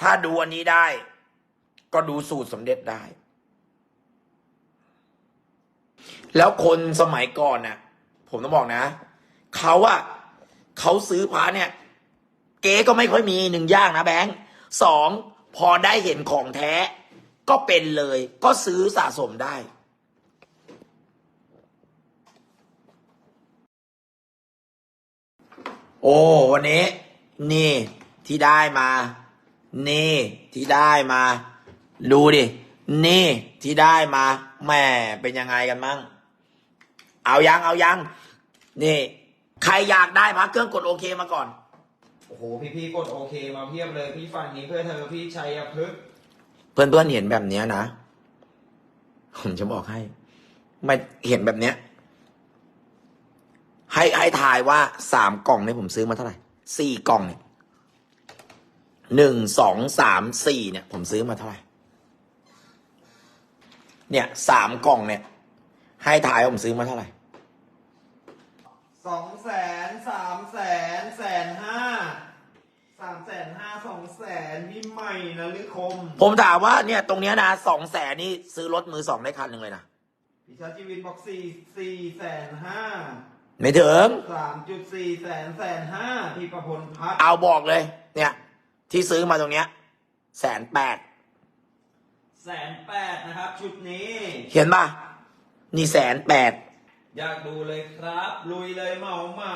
ถ้าดูอันนี้ได้ ก็ดูสูตรสมเด็จได้ แล้วคนสมัยก่อนน่ะ ผมต้องบอกนะเขาอะเขาซื้อพระเนี่ย เก๊ก็ไม่ค่อยมีหนึ่งย่างนะแบงค์สองพอได้เห็นของแท้ ก็เป็นเลย ก็ซื้อสะสมได้โอ้วันนี้ นี่ที่ได้มา นี่ที่ได้มา ดูดิ นี่ที่ได้มาแหม่เป็นยังไงกันมั่ง เอายังเอายัง นี่ ใครอยากได้พักเครื่องกดโอเคมาก่อน โอ้โหพี่ๆกดโอเคมาเพียบเลย พี่ฝั่งนี้เพื่อเธอพี่ชัยพฤกษ์เพื่อนเพื่อนๆเห็นแบบเนี้ยนะ ผมจะบอกให้ ไม่เห็นแบบเนี้ย ให้ให้ทายว่าสามกล่องเนี่ยผมซื้อมาเท่าไหร่สี่กล่องเนี่ย หนึ่งสองสามสี่เนี่ย ผมซื้อมาเท่าไหร่ เนี่ยสามกล่องเนี่ย ให้ทายว่าผมซื้อมาเท่าไหร่สองแสนสามแสนแสนห้าสามแสนห้าสองแสนพี่ใหม่นะลิคม ผมถามว่าเนี่ยตรงเนี้ยนะสองแสนนี่ซื้อรถมือสองได้คันหนึ่งเลยนะพี่ชาจิวินบอกสี่สี่แสนห้าไม่ถึงสามจุดสี่แสนแสนห้าพี่ประพลพัฒน์เอาบอกเลย เนี่ย ที่ซื้อมาตรงเนี้ยแสนแปดแสนแปดนะครับ ชุดนี้ เห็นป่ะ นี่แสนแปดอยากดูเลยครับ ลุยเลยเหมาเหมา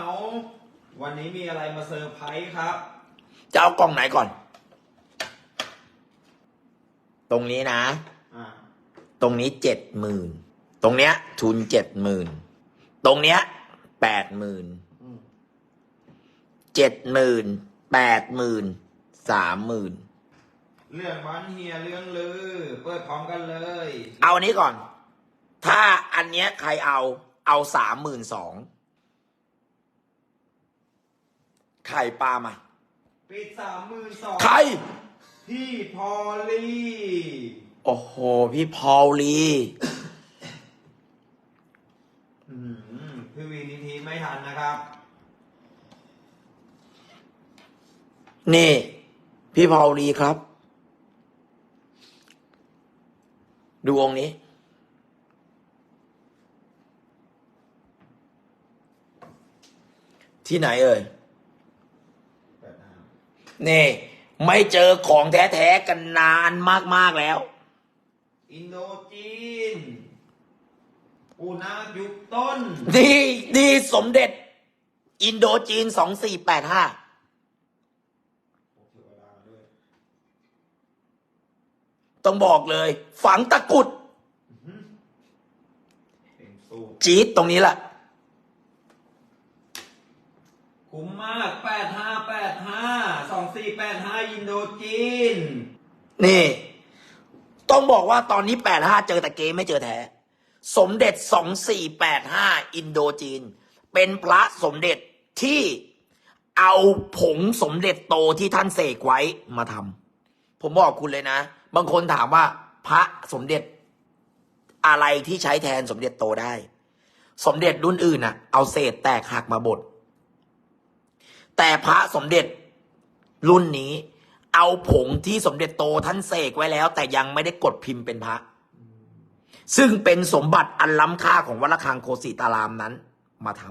วันนี้มีอะไรมาเซอร์ไพรส์ครับ จะเอากล่องไหนก่อน ตรงนี้นะ อ่าตรงนี้เจ็ดหมื่นตรงเนี้ย ทุนเจ็ดหมื่นตรงเนี้ยแปดหมื่นอืม เจ็ดหมื่นแปดหมื่น สามหมื่นเรื่องบ้านเฮียเรื่องลือ เปิดพร้อมกันเลย เอาอันนี้ก่อน ถ้าอันเนี้ยใครเอาเอาสามหมื่นสองไข่ปลามาปิดสามหมื่นสองใคร พี่พอลลีโอ้โห พี่พอลลีอืมพี่วีนิทีไม่ทันนะครับ นี่ พี่พอลลีครับ ดูองค์นี้ ที่ไหนเอ่ยนี่ ไม่เจอของแท้ๆกันนานมาก ๆ แล้ว อินโดจีนปูนาคยุคต้น นี่ นี่สมเด็จ อินโดจีนสองสี่แปดห้า ต้องบอกเลย ฝังตะกรุดเป็นสูตรจี๊ดตรงนี้แหละคุ้มมากแปดห้าแปดห้าสองสี่แปดห้าอินโดจีน นี่ ต้องบอกว่าตอนนี้แปดห้าเจอแต่เกมไม่เจอแท้ สมเด็จสองสี่แปดห้าอินโดจีน เป็นพระสมเด็จที่เอาผงสมเด็จโตที่ท่านเสกไว้มาทำผมบอกคุณเลยนะ บางคนถามว่าพระสมเด็จอะไรที่ใช้แทนสมเด็จโตได้ สมเด็จรุ่นอื่นน่ะ เอาเศษแตกหักมาบดแต่พระสมเด็จรุ่นนี้ เอาผงที่สมเด็จโตท่านเสกไว้แล้ว แต่ยังไม่ได้กดพิมพ์เป็นพระ ซึ่งเป็นสมบัติอันล้ำค่าของวัดระฆังโคสิตารามนั้น มาท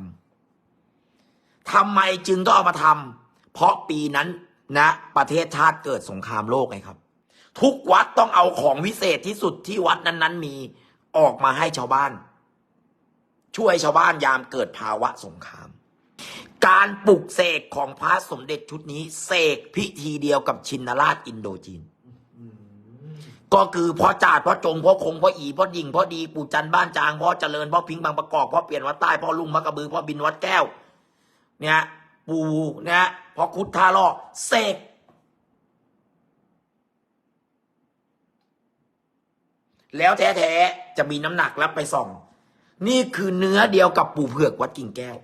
ำทำไมจึงต้องเอามาทำเพราะปีนั้นนะ ประเทศชาติเกิดสงครามโลกไงครับ ทุกวัดต้องเอาของวิเศษที่สุดที่วัดนั้นๆ มีออกมาให้ชาวบ้าน ช่วยชาวบ้านยามเกิดภาวะสงคราม การปลุกเสกของพระสมเด็จชุดนี้ เสกพิธีเดียวกับชินราชอินโดจีน ก็คือพ่อจาดพ่อจงพ่อคงพ่ออีพ่อดิ่งพ่อดีปู่จันบ้านจางพ่อเจริญพ่อพิงบางประกอบพ่อเปลี่ยนวัดใต้พ่อลุงมักกระบือพ่อบินวัดแก้ว เนี่ย ปู่เนี่ยพ่อคุดท่าล่อเสก แล้วแท้ๆจะมีน้ำหนักแล้วไปส่อง นี่คือเนื้อเดียวกับปู่เผือกวัดกิ่งแก้ว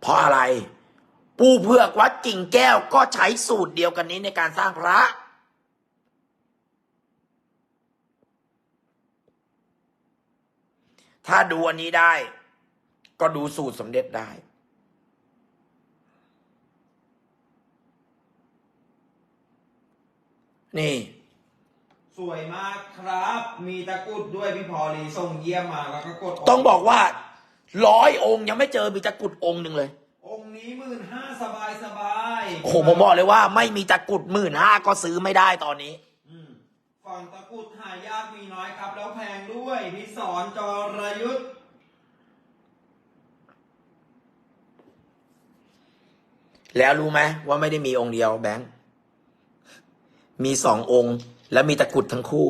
เพราะอะไร ปูเผือกวัดกิ่งแก้วก็ใช้สูตรเดียวกันนี้ในการสร้างพระถ้าดูอันนี้ได้ ก็ดูสูตรสมเด็จได้ นี่ สวยมากครับ มีตะกรุดด้วยพี่พอลีส่งเยี่ยมมาแล้วก็กดต้องบอกว่าร้อยองค์ยังไม่เจอมีตะกรุดองค์หนึ่งเลย องค์นี้หมื่นห้าสบายสบายโอ้โหผมบอกเลยว่า ไม่มีตะกรุดหมื่นห้าก็ซื้อไม่ได้ตอนนี้อืมฝั่งตะกรุดหายากมีน้อยครับ แล้วแพงด้วยพี่สอนจรยุทธ์แล้วรู้ไหมว่าไม่ได้มีองค์เดียวแบงค์ มีสององค์ และมีตะกรุดทั้งคู่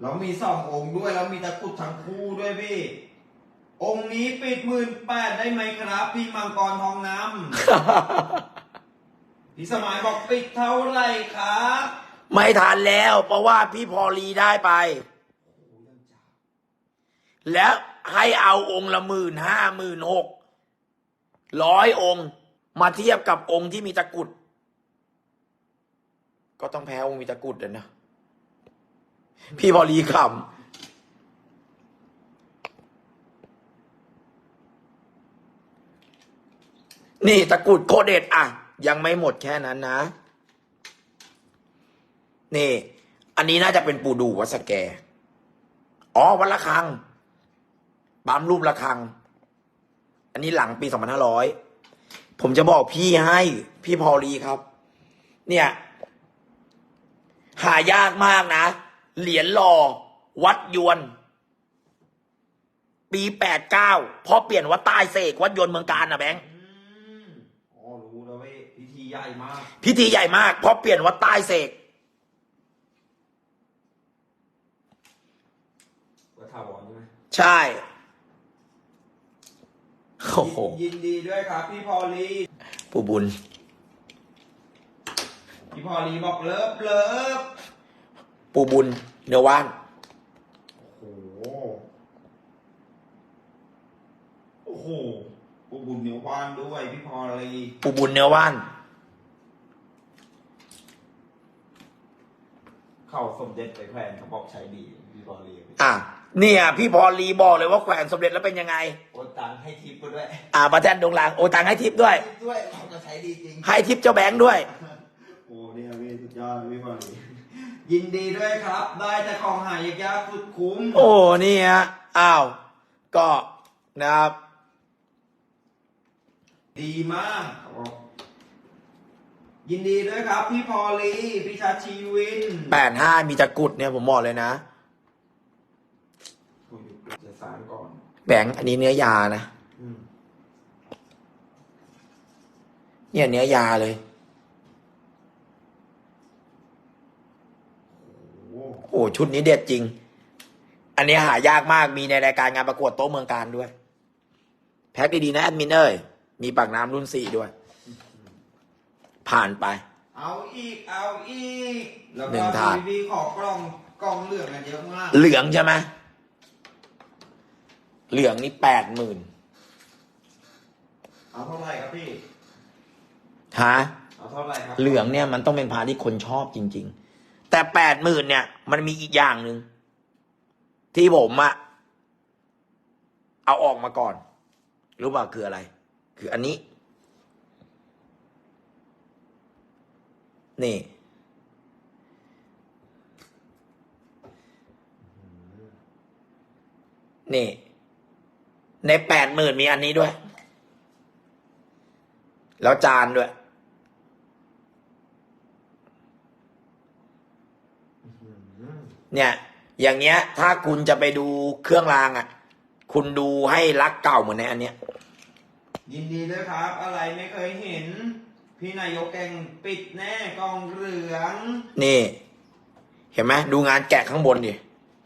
แล้วมีสององค์ด้วยแล้วมีตะกรุดทั้งคู่ด้วยพี่ องค์นี้ปิดหมื่นแปดได้ไหมครับพี่มังกรทองน้ำ พี่สมัยบอกปิดเท่าไหร่ครับไม่ทันแล้ว เพราะว่าพี่พอลีได้ไป แล้วให้เอาองค์ละหมื่นห้าหมื่นหกร้อยองค์ มาเทียบกับองค์ที่มีตะกรุด ก็ต้องแพ้องค์มีตะกุดเลยนะ พี่พอลีคำนี่ตะกุดโคเด็ดอะ ยังไม่หมดแค่นั้นนะ นี่ อันนี้น่าจะเป็นปูดูวัดสแก อ๋อวัดละคังปั๊มรูประคัง อันนี้หลังปีสองพันห้าร้อยผมจะบอกพี่ให้ พี่พอลีครับ เนี่ย หายากมากนะ เหรียญหล่อวัดยวน ปีแปดเก้าพอเปลี่ยนวัดใต้เสกวัดยวนเมืองการนะแบงค์อืมอ๋อรู้แล้วเว้ยพิธีใหญ่มาก พิธีใหญ่มากเพราะเปลี่ยนวัดใต้เสกวัดทาวรใช่ไหมใช่โอ้โหยินดีด้วยครับพี่พอลีผู้บุญ พี่พอลีบอกเลิฟเลิฟปูบุญเนื้อว่าน โอ้โห โอ้โหปูบุญเหนียวว่านด้วย พี่พอลีปูบุญเนื้อว่าน เข้าสมเด็จไปแขวนเขาบอกใช้ดี พี่พอลีอะเนี่ยพี่พรลีบอกเลยว่าแขวนสมเด็จแล้วเป็นยังไง โอนตังค์ให้ทิปก็ด้วยอ่าประแทนดงหลางโอตังให้ทิปด้วยทิปด้วยเขาจะใช้ดีจริง ให้ทิปเจ้าแบงค์ด้วย โอ้เนี่ยพี่สุดยอดพี่พอลียินดีด้วยครับ ได้แต่ของหายากๆสุดคุ้ม โอ้นี่ฮะอ้าว ก็นะครับ ดีมากครับผมยินดีด้วยครับ พี่พอลีพี่ชาชีวินแปดห้ามีตะกรุดเนี่ยผมบอกเลยนะคุยอยู่จะสารก่อน แบงค์อันนี้เนื้อยานะ อืม เนี่ยเนื้อยาเลย โอ้โหโอ้ชุดนี้เด็ดจริง อันนี้หายากมากมีในรายการงานประกวดโต๊ะเมืองการด้วย แพ็คดีๆนะแอดมินเอ้ยมีปากน้ำรุ่นสี่ด้วย ผ่านไป เอาอีก เอาอีก แล้วหนึ่ก็งถาดพี่พี่ขอกล่องกล่องเหลืองกันเยอะมาก เหลืองใช่ไหมเหลืองนี่แปดหมื่นเอาเท่าไหร่ครับพี่ ฮะ เอาเท่าไหร่ครับเหลืองเนี่ยมันต้องเป็นพาที่คนชอบจริงๆ แต่แปดหมื่นเนี่ย มันมีอีกอย่างหนึ่งที่ผมอะเอาออกมาก่อน รู้ป่ะคืออะไร คืออันนี้ นี่ นี่ ในแปดหมื่นมีอันนี้ด้วย แล้วจานด้วย เนี่ยอย่างเงี้ย ถ้าคุณจะไปดูเครื่องรางอะ คุณดูให้รักเก่าเหมือนในอันเนี้ย ยินดีด้วยครับ อะไรไม่เคยเห็น พี่นายกแกงปิดแน่กล่องเหลือง นี่ เห็นไหมดูงานแกะข้างบนดิ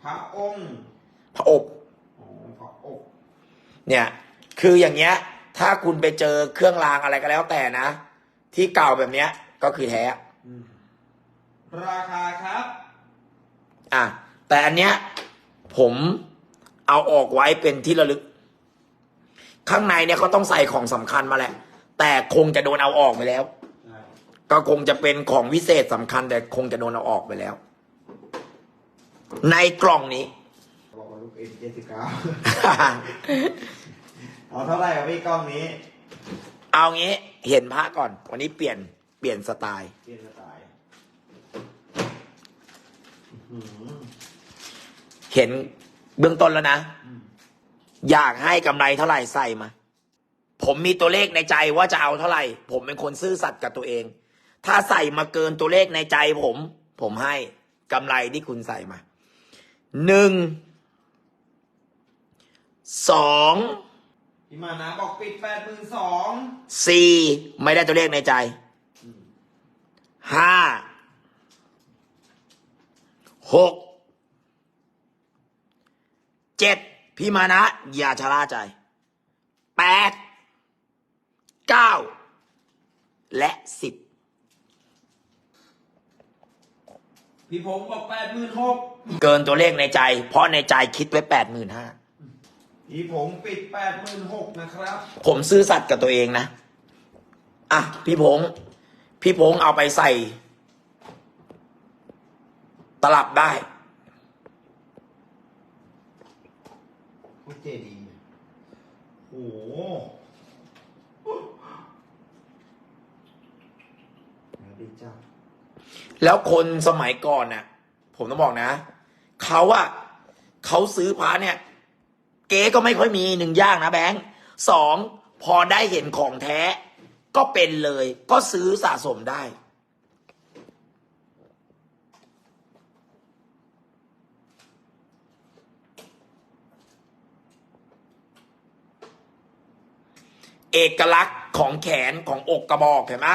พระองค์พระอบอ๋อพระอกเนี่ย คืออย่างเงี้ย ถ้าคุณไปเจอเครื่องรางอะไรก็แล้วแต่นะ ที่เก่าแบบเนี้ยก็คือแท้ อืมราคาครับ อะแต่อันเนี้ยผมเอาออกไว้เป็นที่ระลึก ข้างในเนี่ยเขาต้องใส่ของสำคัญมาแหละ แต่คงจะโดนเอาออกไปแล้วใช่ก็คงจะเป็นของวิเศษสำคัญ แต่คงจะโดนเอาออกไปแล้ว ในกล่องนี้บอกว่าลูกเอ็นเจ็ดสิบเก้าเอาเท่าไหร่ครับพี่กล้องนี้ เอางี้เห็นพระก่อน วันนี้เปลี่ยนเปลี่ยนสไตล์เปลี่ยนสไตล์ อืมเห็นเบื้องต้นแล้วนะอืมอยากให้กำไรเท่าไหร่ใส่มา ผมมีตัวเลขในใจว่าจะเอาเท่าไหร่ ผมเป็นคนซื่อสัตย์กับตัวเอง ถ้าใส่มาเกินตัวเลขในใจผม ผมให้กำไรที่คุณใส่มา หนึ่ง สอง พี่มานะบอกปิดแปดหมื่นสอง สี่ ไม่ได้ตัวเลขในใจ ห้า หกเจ็ดพี่มานะอย่าชะล่าใจแปดเก้าและสิบพี่พงศ์บอกแปดหมื่นหกเกินตัวเลขในใจ เพราะในใจคิดไว้แปดหมื่นห้าพี่ผงศ์ปิดแปดหมื่นหกนะครับ ผมซื่อสัตย์กับตัวเองนะ อะ พี่พงษ์พี่พงษ์เอาไปใส่ต ลับได้พูดเจดีย์เนี่ยโอ้โหแล้วดีจ้าแล้วคนสมัยก่อนน่ะ ผมต้องบอกนะ เขาอะเขาซื้อพระเนี่ย เก๊ก็ไม่ค่อยมีหนึ่งอย่างนะแบงค์สองพอได้เห็นของแท้ ก็เป็นเลย ก็ซื้อสะสมได้ เอกลักษณ์ของแขนของอกกระบอกเห็นไหม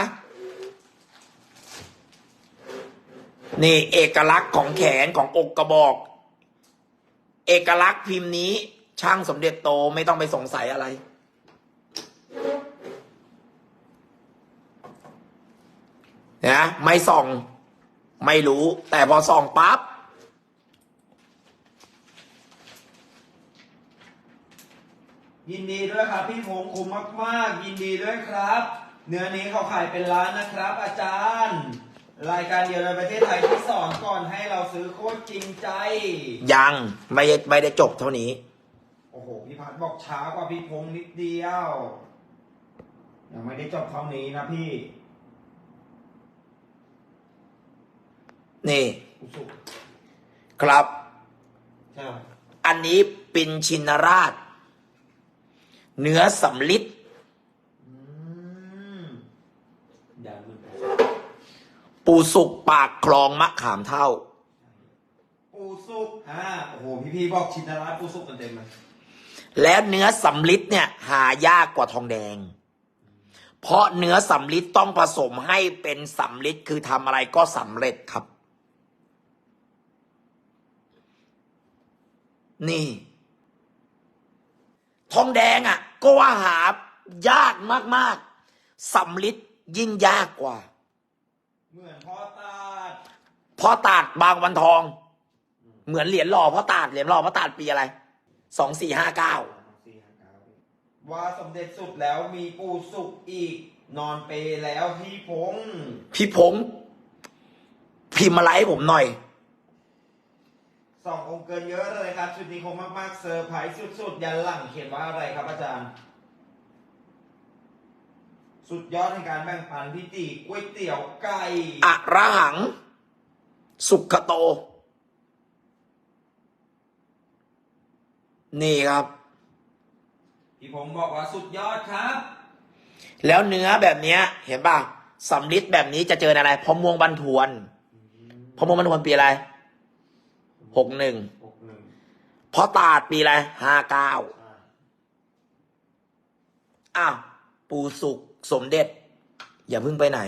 นี่เอกลักษณ์ของแขนของอกกระบอก เอกลักษณ์พิมพ์นี้ ช่างสมเด็จโตไม่ต้องไปสงสัยอะไร นะ ไม่ส่อง ไม่รู้ แต่พอส่องปั๊บ ยินดีด้วยครับ พี่พงศ์คุ้มมาก ๆ ยินดีด้วยครับ เนื้อนี้เขาขายเป็นล้านนะครับ อาจารย์ รายการเดียวในประเทศไทยที่สอนก่อนให้เราซื้อโคตรจริงใจ ยังไม่ได้ไม่ได้จบเท่านี้ โอ้โห พี่พัดบอกช้ากว่าพี่พงศ์นิดเดียวยังไม่ได้จบเท่านี้นะพี่นี่อุสุครับ ใช่ อันนี้ปินชินราช เนื้อสำลิดอืมยาลึกปูสุกปากคลองมะขามเท่า ปูสุกอ่าโอ้โห พี่พี่ๆบอกชินราชปูสุกกันเต็มเลยและเนื้อสำลิดเนี่ย หายากกว่าทองแดง เพราะเนื้อสำลิดต้องผสมให้เป็นสำลิดคือทำอะไรก็สำเร็จครับ นี่ ทองแดงอะ ก็ว่าหายากมากๆสำลิดยิ่งยากกว่า เหมือนพ่อตาดพ่อตาดบางวันทอง เหมือนเหรียญหล่อพ่อตาดเหรียญหล่อพ่อตาดปีอะไรสองสี่ห้าเก้าว่าสมเด็จสุดแล้วมีปูสุกอีก นอนเปรย์แล้วพี่พงษ์พี่พงษ์พิมพ์มาไลฟ์ให้ผมหน่อย สององค์เกินเยอะเลยครับ ชุดนี้คงมากๆเซอร์ไพรส์สุดๆ ยันหลังเขียนว่าอะไรครับอาจารย์ สุดยอดในการแบ่งปันพี่ตีก๋วยเตี๋ยวไก่อะระหัง สุขโต นี่ครับ พี่พงษ์บอกว่าสุดยอดครับ แล้วเนื้อแบบเนี้ย เห็นป่ะสำลิดแบบนี้จะเจออะไรพอม่วงบันทวนพอม่วงบันทวนปีอะไร หกหนึ่งหกหนึ่งพอตาดปีอะไรห้าเก้าอ้าวปูสุกสมเด็จ อย่าเพิ่งไปไหน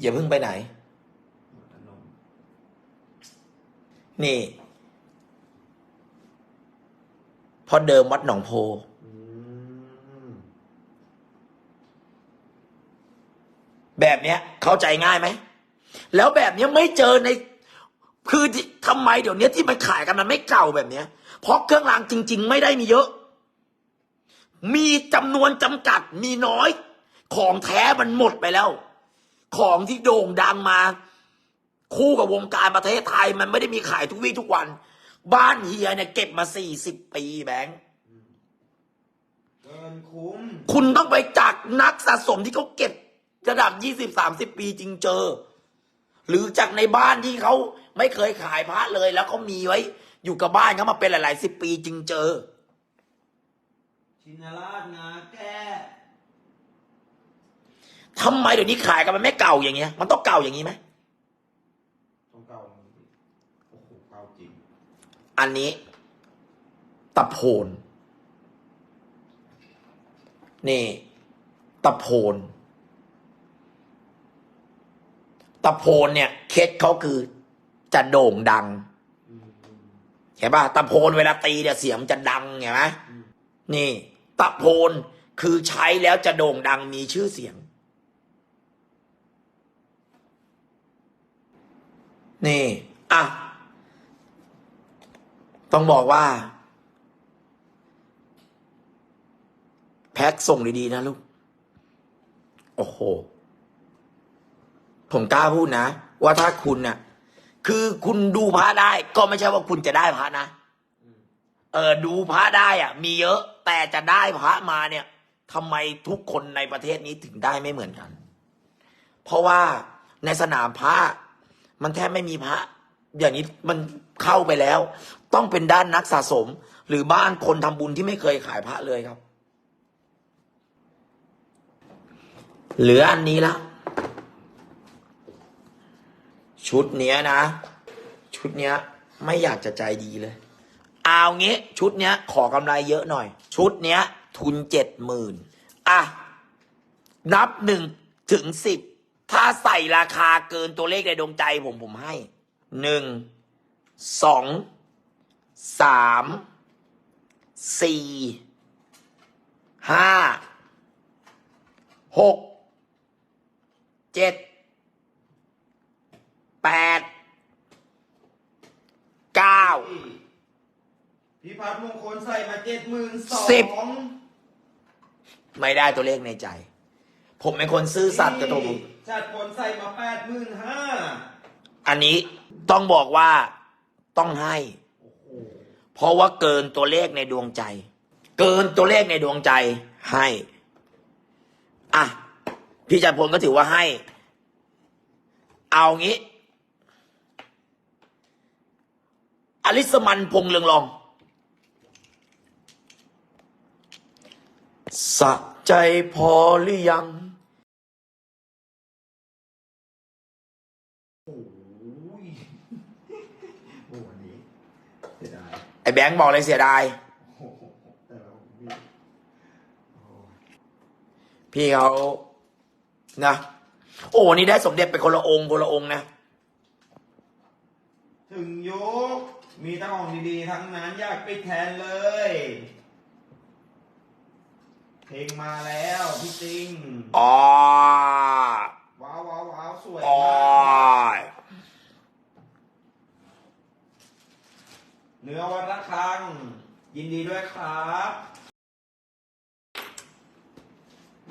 อย่าเพิ่งไปไหน นี่ พอเดิมวัดหนองโพอืมแบบเนี้ย เข้าใจง่ายไหม แล้วแบบเนี้ยไม่เจอในคือที่ทำไมเดี๋ยวนี้ที่มันขายกันมันไม่เก่าแบบเนี้ย เพราะเครื่องรางจริง ๆ ไม่ได้มีเยอะ มีจำนวนจำกัดมีน้อย ของแท้มันหมดไปแล้ว ของที่โด่งดังมา คู่กับวงการประเทศไทย มันไม่ได้มีขายทุกวี่ทุกวัน บ้านเฮียเนี่ยเก็บมาสี่สิบปีแบงค์เกินคุ้มคุณต้องไปจากนักสะสมที่เขาเก็บระดับยี่สิบสามสิบปีจริงเจอ หรือจากในบ้านที่เขาไม่เคยขายพระเลย แล้วเขามีไว้ อยู่กับบ้านเขามาเป็นหลายๆสิบปีจึงเจอ ชินราชงาแก้ทำไมเดี๋ยวนี้ขายกันมันไม่เก่าอย่างเงี้ย มันต้องเก่าอย่างนี้ไหมต้องเก่าโอ้โหเก่าจริง อันนี้ตะโพน นี่ตะโพน ตะโพนเนี่ย เคสเขาคือจะโด่งดังเห็นป่ะตะโพนเวลาตีเนี่ยเสียงจะดังเห็นไหมอืมนี่ ตะโพนคือใช้แล้วจะโด่งดังมีชื่อเสียง นี่อะต้องบอกว่า แพ็คส่งดีๆนะลูก โอ้โห ผมกล้าพูดนะ ว่าถ้าคุณน่ะ คือคุณดูพระได้ ก็ไม่ใช่ว่าคุณจะได้พระนะอืมเออดูพระได้อะ มีเยอะ แต่จะได้พระมาเนี่ยทำไมทุกคนในประเทศนี้ถึงได้ไม่เหมือนกัน เพราะว่าในสนามพระมันแทบไม่มีพระ อย่างนี้มันเข้าไปแล้ว ต้องเป็นด้านนักสะสม หรือบ้านคนทำบุญที่ไม่เคยขายพระเลยครับ เหลืออันนี้ละ ชุดเนี้ยนะ ชุดเนี้ยไม่อยากจะใจดีเลย เอางี้ชุดเนี้ย ขอกำไรเยอะหน่อย ชุดเนี้ย ทุนเจ็ดหมื่นอะ นับหนึ่งถึงสิบถ้าใส่ราคาเกินตัวเลขในดวงใจผมผมให้หนึ่งสองสามสี่ห้าหกเจ็ด แปดเก้าพี่พัฒน์มงคลใส่มาเจ็ดหมื่นสองสิบไม่ได้ตัวเลขในใจ ผมเป็นคนซื่อสัตย์กับตัวผมจัดผลใส่มาแปดหมื่นห้าอันนี้ต้องบอกว่าต้องให้ เพราะว่าเกินตัวเลขในดวงใจ เกินตัวเลขในดวงใจให้อะพี่จัดพลก็ถือว่าให้ เอางี้ อลิสมันพงษ์เรืองรอง สะใจพอหรือยัง โอ้ยโอ้วันนี้เสียดายไอ้แบงค์บอกเลยเสียดาย โอ้โหแต่เราพี่โอ้ยพี่เขานะ โอ้นี่ได้สมเด็จไปคนละองค์คนละองค์นะ ถึงยุค มีแตะของดีๆ ทั้งนั้นอยากปิดแทนเลย เพลงมาแล้วพี่ติงอ๋อว้าวว้าวว้าวสวยอ๋อมากเนื้อวัดระฆัง ยินดีด้วยครับ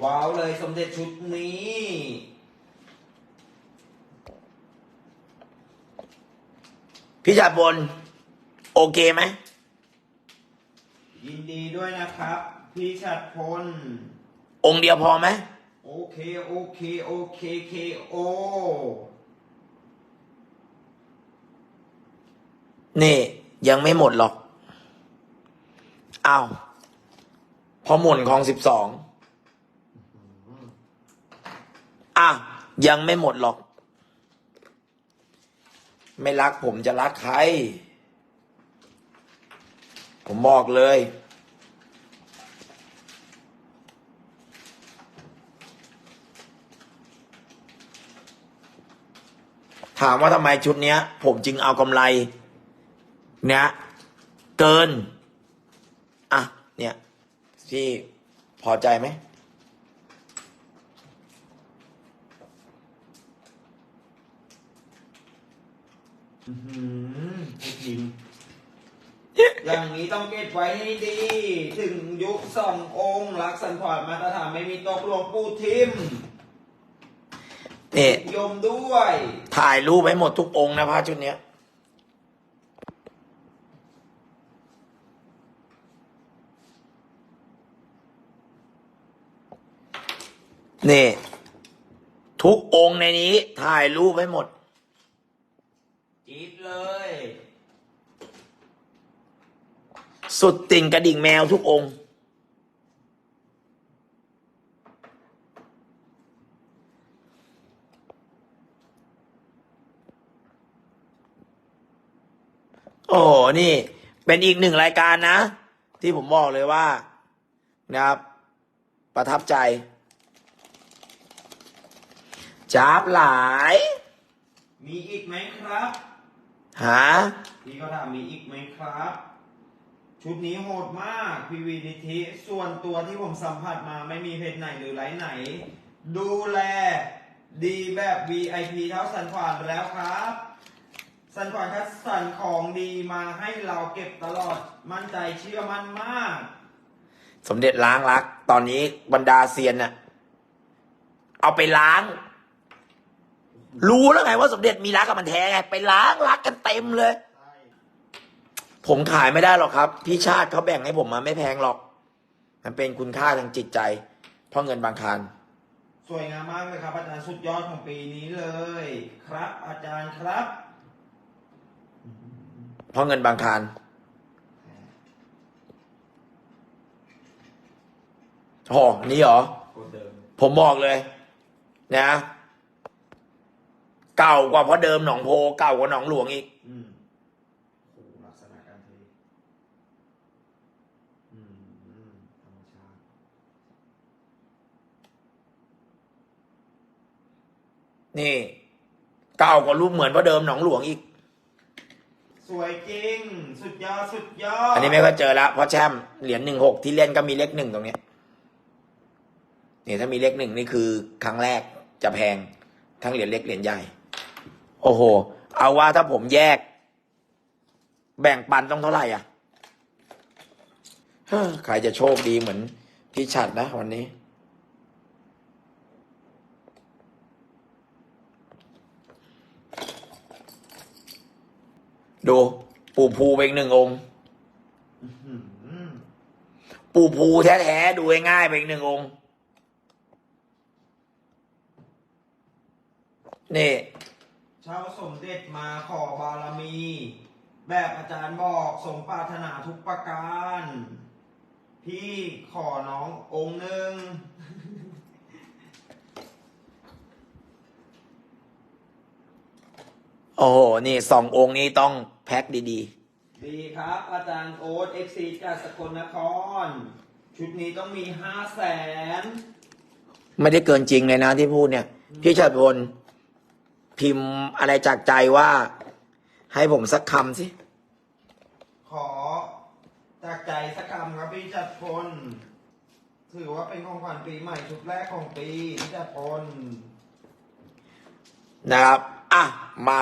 ว้าวเลยสมเด็จชุดนี้ พี่จัดบน โอเคไหมยินดีด้วยนะครับ พี่ชัดพล องค์เดียวพอไหมโอเค โอเค โอเคเคโอ นี่ ยังไม่หมดหรอกอ้าวพอหมุนของสิบสองอะ ยังไม่หมดหรอก ไม่รักผมจะรักใคร ผมบอกเลย ถามว่าทำไมชุดเนี้ย ผมจึงเอากำไร เนี่ยเกิน อะ เนี่ยพี่พอใจไหมอื้อหือจริง อย่างนี้ต้องเก็บไว้ให้ดี ถึงยุคสององค์ รักสันพอดมาตรฐานไม่มีตกหลวงปู่ทิมนี่ยมด้วย ถ่ายรูปไว้หมดทุกองค์นะพระชุดเนี้ยนี่ ทุกองค์ในนี้ถ่ายรูปไว้หมด สุดติ่งกระดิ่งแมวทุกองค์ โอ้โหนี่ เป็นอีกหนึ่งรายการนะ ที่ผมบอกเลยว่า นะครับ ประทับใจจับหลาย มีอีกไหมครับ หา พี่ก็ถามมีอีกไหมครับ ชุดนี้โหดมากพีวีดิทีส่วนตัวที่ผมสัมผัสมาไม่มีเพจไหนหรือไลน์ไหน ดูแลดีแบบ VIP เท่าสันขวานแล้วครับ สันขวานคัดสรรของดีมาให้เราเก็บตลอดมั่นใจเชื่อมั่นมาก สมเด็จล้างรัก ตอนนี้บรรดาเซียนน่ะ เอาไปล้าง รู้แล้วไงว่าสมเด็จมีรักกับมันแท้ไง ไปล้างรักกันเต็มเลย ผมขายไม่ได้หรอกครับ พี่ชาติเขาแบ่งให้ผมมาไม่แพงหรอก มันเป็นคุณค่าทางจิตใจ เพราะเงินบางคารสวยงามมากเลยครับอาจารย์สุดยอดของปีนี้เลย ครับ อาจารย์ครับ เพราะเงินบางคารโอ้นี่เหรอกดเดิมผมบอกเลย นะ เก่ากว่าเพราะเดิมหนองโพ เก่ากว่าหนองหลวงอีก อืมโอ้โหลักษณะการเทอืมอืมธรรมชาติ นี่เก่ากว่ารูปเหมือนเพราะเดิมหนองหลวงอีก สวยจริง สุดยอด สุดยอด อันนี้ไม่ค่อยเจอแล้วเพราะแชมป์เหรียญหนึ่งหกที่เล่นก็มีเลขหนึ่งตรงเนี้ยนี่ถ้ามีเลขหนึ่งนี่คือครั้งแรกจะแพงทั้งเหรียญเล็กเหรียญใหญ่ โอ้โห เอาว่าถ้าผมแยก แบ่งปันต้องเท่าไหร่อะเฮ้อใครจะโชคดีเหมือนพี่ฉัดนะวันนี้ ดูปู่ภูไปอีกหนึ่งองค์อืมปู่ภูแท้ๆดูง่ายๆไปอีกหนึ่งองค์ นี่เช่าสมเด็จมาขอบารมี แบบอาจารย์บอกสมปรารถนาทุกประการ พี่ขอน้ององค์หนึ่งโอ้โห นี่สององค์นี้ต้อง แพ็คดีดีครับ อาจารย์โอ๊ตเอ็กซีจากสกลนคร ชุดนี้ต้องมีห้าแสนๆไม่ได้เกินจริงเลยนะที่พูดเนี่ย พี่ชัดพลพิมพ์อะไรจากใจว่า ให้ผมสักคำสิ ขอจากใจสักคำครับพี่จัดพลถือว่าเป็นของขวัญปีใหม่ชุดแรกของปีพี่จัดพลนะครับ อะ มา